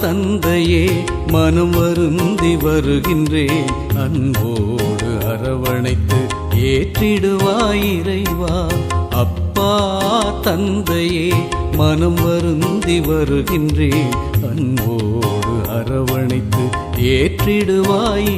தந்தையே மனம் வருந்தி வருகின்றேன். அன்போடு அரவணைத்து ஏற்றிடுவாயிறைவா அப்பா தந்தையே மனம் வருந்தி வருகின்றேன். அன்போடு அரவணைத்து ஏற்றிடுவாய்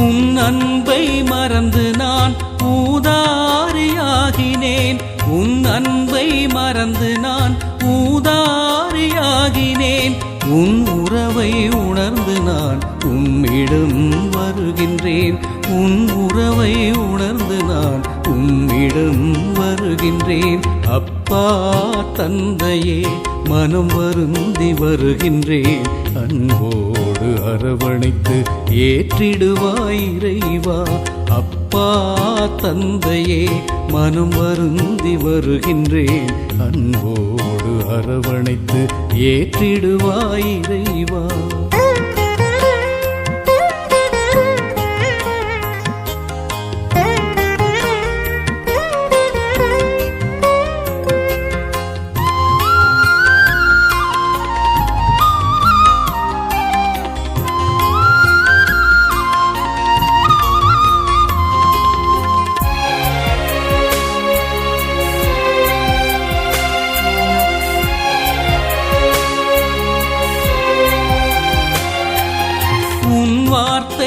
உன் அன்பை மறந்து நான் ஊதாரியாகினேன். உன் அன்பை மறந்து நான் ஊதாரியாகினேன். உன் உறவை உணர்ந்து நான் உம்மிடம் வருகின்றேன். உன் உறவை உணர்ந்து நான் உம்மிடம் வருகின்றேன். அப்பா தந்தையே மனம் வருந்தி வருகின்றேன். அன்போ அரவணைத்து ஏற்றிடுவாய் இறைவா. அப்பா தந்தையே மனம் வருந்தி வருகின்றேன். அன்போடு அரவணைத்து ஏற்றிடுவாய் இறைவா.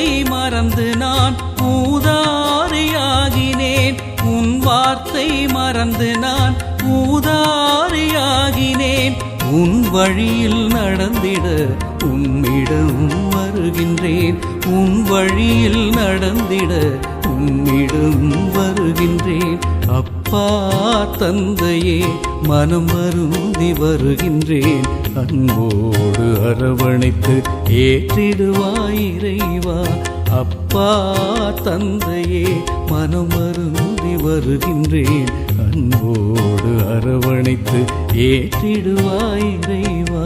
உன்னை மறந்து நான் ஊதாரியாகினேன். உன் வார்த்தை மறந்து நான் ஊதாரியாகினேன். உன் வழியில் நடந்திட உன்னிடம் வருகின்றேன். உன் வழியில் நடந்திட உம்மிடம் வருகின்றேன். அப்பா தந்தையே மனம் வருந்தி வருகின்றேன். அன்போடு அரவணைத்து ஏற்றிடுவாய் இறைவா. அப்பா தந்தையே மனம் வருந்தி வருகின்றேன். அன்போடு அரவணைத்து ஏற்றிடுவாய் இறைவா.